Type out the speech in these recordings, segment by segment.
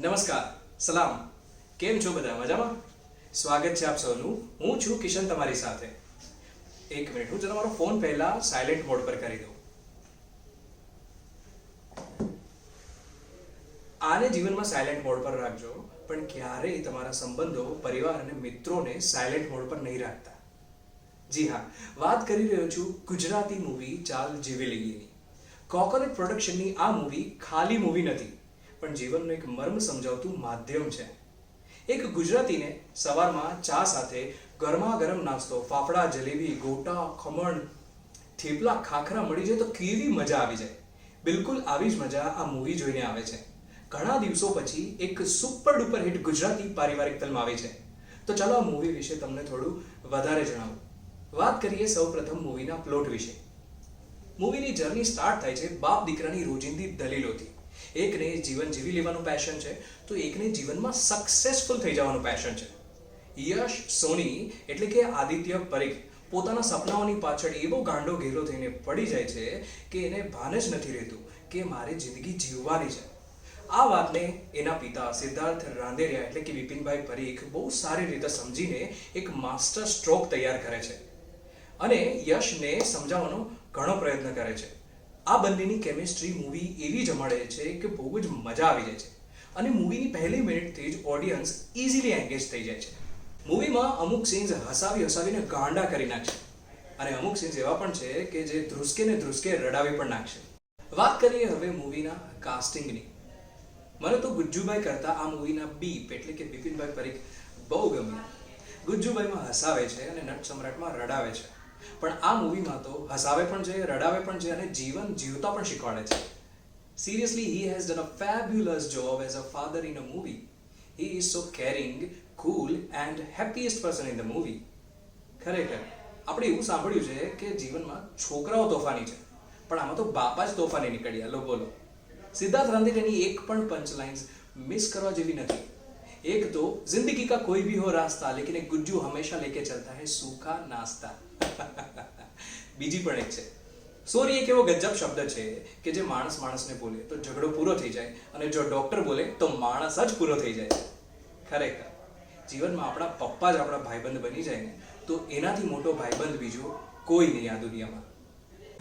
નમસ્કાર, સલામ. કેમ છો બધા? મજામાં? સ્વાગત છે આપ સૌનું. હું છું કિશન તમારી સાથે. એક મિનિટ, હું તમારો ફોન પહેલા સાયલેન્ટ મોડ પર કરી દઉં. આને જીવનમાં સાયલેન્ટ મોડ પર રાખજો, પણ ક્યારેય તમારા સંબંધો, પરિવાર અને મિત્રોને સાયલેન્ટ મોડ પર નહીં રાખતા. જી હા, વાત કરી રહ્યો છું ગુજરાતી મૂવી ચાલ જીવી લઈએની કોકોનટ પ્રોડક્શનની આ મૂવી ખાલી મૂવી નથી. પણ જીવનનું એક મર્મ સમજાવતું માધ્યમ છે. એક ગુજરાતીને સવારમાં ચા સાથે ગરમા ગરમ નાસ્તો, ફાફડા, જલેબી, ગોટા, ખમણ, થેપલા, ખાખરા મળી જાય તો કેવી મજા આવી જાય? બિલકુલ આવી જ મજા આ મૂવી જોઈને આવે છે. ઘણા દિવસો પછી એક સુપર ડુપર હિટ ગુજરાતી પારિવારિક ફિલ્મ આવી છે. તો ચાલો આ મૂવી વિશે તમને થોડું વધારે જણાવું. વાત કરીએ સૌપ્રથમ મૂવીના પ્લોટ વિશે. મૂવીની જર્ની સ્ટાર્ટ થાય છે બાપ દીકરાની રોજિંદી દલીલોથી. એકને જીવન જીવી લેવાનું પેશન છે, તો એકને જીવનમાં સક્સેસફુલ થઈ જવાનું પેશન છે. યશ સોની એટલે કે આદિત્ય પરીખ પોતાના સપનાઓની પાછળ એવો ગાંડો ઘેલો થઈને પડી જાય છે કે એને ભાન જ નથી રહેતું કે મારે જિંદગી જીવવાની છે. આ વાતને એના પિતા સિદ્ધાર્થ રાંદેરિયા એટલે કે વિપિનભાઈ પરીખ બહુ સારી રીતે સમજીને એક માસ્ટર સ્ટ્રોક તૈયાર કરે છે. અને યશને સમજાવવાનો ઘણો પ્રયત્ન કરે છે. આ બંનેની કેમિસ્ટ્રી મૂવી એવી જમાડે છે કે બહુ જ મજા આવી જાય છે. અને મૂવીની પહેલી મિનિટથી જ ઓડિયન્સ ઇઝીલી એન્ગેજ થઈ જાય છે. મૂવીમાં અમુક સીન્સ હસાવી હસાવીને ગાંડા કરી નાખશે અને અમુક સીન્સ એવા પણ છે કે જે ધ્રુસકે ને ધ્રુસકે રડાવી પણ નાખશે વાત કરીએ હવે મૂવીના કાસ્ટિંગની મને તો ગુજ્જુભાઈ કરતા આ મૂવીના બીપ એટલે કે બિપિનભાઈ પરીખ બહુ ગમ્યું ગુજ્જુભાઈમાં હસાવે છે અને નટ સમ્રાટમાં રડાવે છે. પણ આ મૂવીમાં તો હસાવે પણ છે રડાવે પણ છે અને જીવન જીવતા પણ શીખવાડે છે seriously he has done a fabulous job as a father in a movie he is so caring cool and happiest person in the movie ખરેખર આપણે એવું સાંભળ્યું છે કે જીવનમાં છોકરાઓ તોફાની છે પણ આમાં તો બાપા જ તોફાની નીકળ્યા લો બોલો સિદ્ધાર્થ રાંદેરિયાની એક પણ પંચલાઇન્સ મિસ કરવા જેવી નથી एक तो जिंदगी का कोई भी हो रास्ता लेकिन एक गुज्जू हमेशा लेके चलता है सूखा नाश्ता બીજી પણ એક છે. સોરી એક એવો ગજબ શબ્દ છે કે જે માણસ માણસને બોલે તો ઝઘડો પૂરો થઈ જાય અને જો ડોક્ટર બોલે તો માણસ જ પૂરો થઈ જાય. ખરેખર. જીવનમાં આપણા પપ્પા જ આપણા ભાઈબંધ બની જાય ને, તો એનાથી મોટો ભાઈબંધ બીજો કોઈ નહીં આ દુનિયામાં.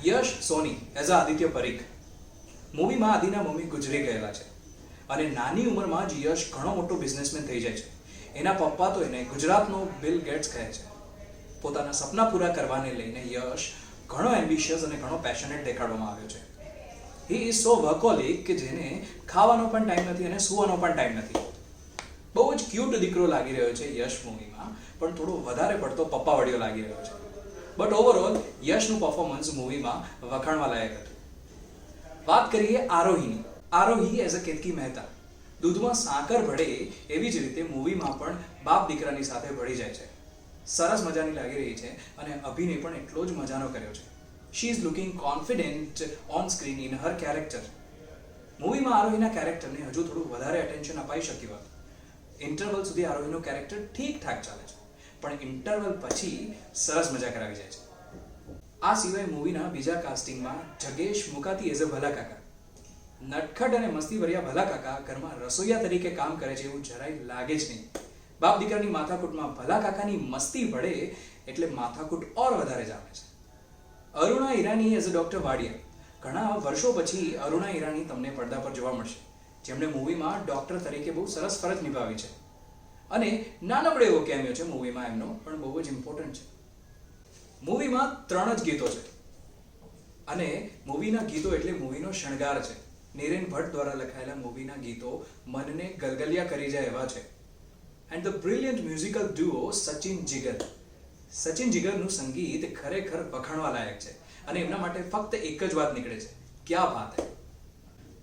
Yash, Soni, as a Aditya Parikh. મૂવીમાં આદિના મમ્મી ગુજરી ગયેલા છે અને નાની ઉંમરમાં જ યશ ઘણો મોટો બિઝનેસમેન થઈ જાય છે. એના પપ્પા તો એને ગુજરાતનો બિલ ગેટ્સ કહે છે. પોતાના સપના પૂરા કરવાને લઈને યશ ઘણો એમ્બિશિયસ અને ઘણો પેશનેટ દેખાડવામાં આવ્યો છે. હી ઇઝ સો વર્કોલિક કે જેને ખાવાનો પણ ટાઈમ નથી અને સુવાનો પણ ટાઈમ નથી. બહુ જ ક્યુટ દીકરો લાગી રહ્યો છે યશ મૂવીમાં, પણ થોડો વધારે પડતો પપ્પા વડિયો લાગી રહ્યો છે. બટ ઓવરઓલ યશનું પરફોર્મન્સ મૂવીમાં વખાણવા લાયક હતું. વાત કરીએ આરોહીની. Aarohi as a Ketki Mehta. દૂધમાં સાકર ભળે એવી જ રીતે મૂવીમાં પણ બાપ દીકરાની સાથે ભળી જાય છે. સરસ મજાની લાગી રહી છે અને અભિનય પણ એટલો જ મજાનો કર્યો છે. She is looking confident on screen in her character મૂવીમાં આરોહીના કેરેક્ટરને હજુ થોડું વધારે અટેન્શન અપાઈ શક્યું હતું. ઇન્ટરવલ સુધી આરોહીનું કેરેક્ટર ઠીક ઠાક ચાલે છે. પણ ઇન્ટરવલ પછી સરસ મજા કરાવી જાય છે. આ સિવાય મૂવીના બીજા કાસ્ટિંગમાં જગેશ મુકાતી એઝ અ ભલા કાકા. નટખટ અને મસ્તી ભર્યા ભલા કાકા ઘરમાં રસોઈયા તરીકે કામ કરે છે એવું જરાય લાગે જ નહીં. બાપ દીકરાની માથાકૂટમાં ભલા કાકાની મસ્તી ભળે એટલે માથાકૂટ ઓર વધારે જામે છે. Aruna Irani as a doctor Wadia. ઘણા વર્ષો પછી અરુણા ઈરાની તમને પડદા પર જોવા મળશે. જેમણે મૂવીમાં ડોક્ટર તરીકે બહુ સરસ ફરજ નિભાવી છે. અને નાનકડો એવો કેમ્યો છે મૂવીમાં એમનો, પણ બહુ જ ઇમ્પોર્ટન્ટ છે. મૂવીમાં ત્રણ જ ગીતો છે. અને મૂવીના ગીતો એટલે મૂવીનો શણગાર છે. નીરેન ભટ્ટ દ્વારા લખાયેલા મૂવીના ગીતો મનને ગલગલિયા કરી જાય એવા છે. And the brilliant musical duo Sachin Jigar Sachin જીગરનું સંગીત ખરેખર વખાણવા લાયક છે અને એમના માટે ફક્ત એક જ વાત નીકળે છે. ક્યાં વાત હે?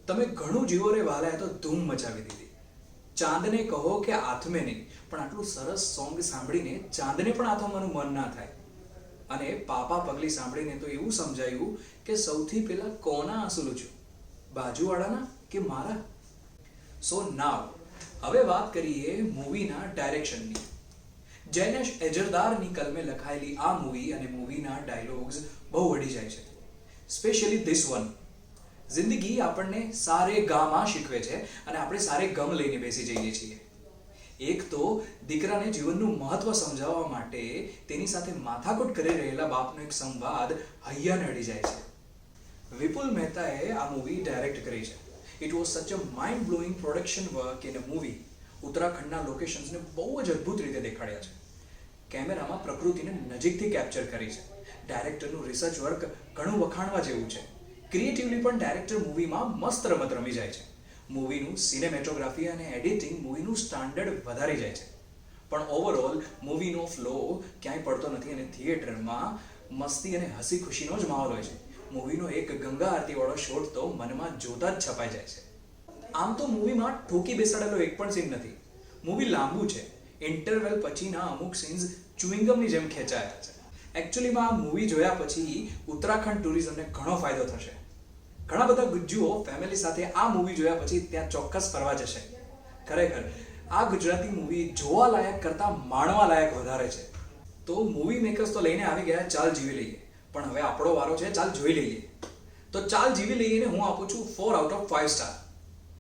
તમે ઘણું જીવો રે વાલાએ તો ધૂમ મચાવી દીધી. ચાંદને કહો કે આથમે નહીં, પણ આટલું સરસ સોંગ સાંભળીને ચાંદને પણ આથમવાનું મન ના થાય. અને પાપા પગલી સાંભળીને તો એવું સમજાયું કે સૌથી પહેલા કોના આંસુ છું? બાજુવાળાના કે મારા? સો નાવ હવે વાત કરીએ મૂવીના ડાયરેક્શનની જૈનેશ એજરદારની કલમે લખાયેલી આ મૂવી અને મૂવીના ડાયલોગ્સ બહુ વળી જાય છે. સ્પેશિયલી ધીસ વન જિંદગી આપણને સારે ગામાં શીખવે છે અને આપણે સારે ગમ લઈને બેસી જઈએ છીએ. એક તો દીકરાને જીવનનું મહત્વ સમજાવવા માટે તેની સાથે માથાકૂટ કરી રહેલા બાપનો એક સંવાદ હૈયાને અડી જાય છે. વિપુલ મહેતાએ આ મૂવી ડાયરેક્ટ કરી છે. It was such a mind blowing production work in a movie ઉત્તરાખંડના લોકેશન્સને બહુ જ અદ્ભુત રીતે દેખાડ્યા છે. કેમેરામાં પ્રકૃતિને નજીકથી કેપ્ચર કરી છે. ડાયરેક્ટરનું રિસર્ચ વર્ક ઘણું વખાણવા જેવું છે. ક્રિએટિવલી પણ ડાયરેક્ટર મૂવીમાં મસ્ત રમત રમી જાય છે. મૂવીનું સિનેમેટોગ્રાફી અને એડિટિંગ મૂવીનું સ્ટાન્ડર્ડ વધારી જાય છે. પણ ઓવરઓલ મૂવીનો ફ્લો ક્યાંય પડતો નથી અને થિયેટરમાં મસ્તી અને હસી ખુશીનો જ માહોલ હોય છે. મૂવીનો એક ગંગા આરતીવાળો શોટ તો મનમાં જોતા જ છપાઈ જાય છે. આમ તો મૂવીમાં ઠોકી બેસાડેલો એક પણ સીન નથી. મૂવી લાંબુ છે. ઇન્ટરવેલ પછીના અમુક સીન્સ ચુઇંગમની જેમ ખેંચાયા છે. એકચ્યુઅલીમાં આ મૂવી જોયા પછી ઉત્તરાખંડ ટુરિઝમને ઘણો ફાયદો થશે. ઘણા બધા ગુજ્જુઓ ફેમિલી સાથે આ મૂવી જોયા પછી ત્યાં ચોક્કસ ફરવા જશે. ખરેખર, આ ગુજરાતી મૂવી જોવા લાયક કરતાં માણવા લાયક વધારે છે. તો મૂવી મેકર્સ તો લઈને આવી ગયા, ચાલ જીવી લઈએ. પણ હવે આપણો વારો છે, ચાલ જોઈ લઈએ. તો ચાલ જીવી લઈએ ને હું આપું છું four out of five star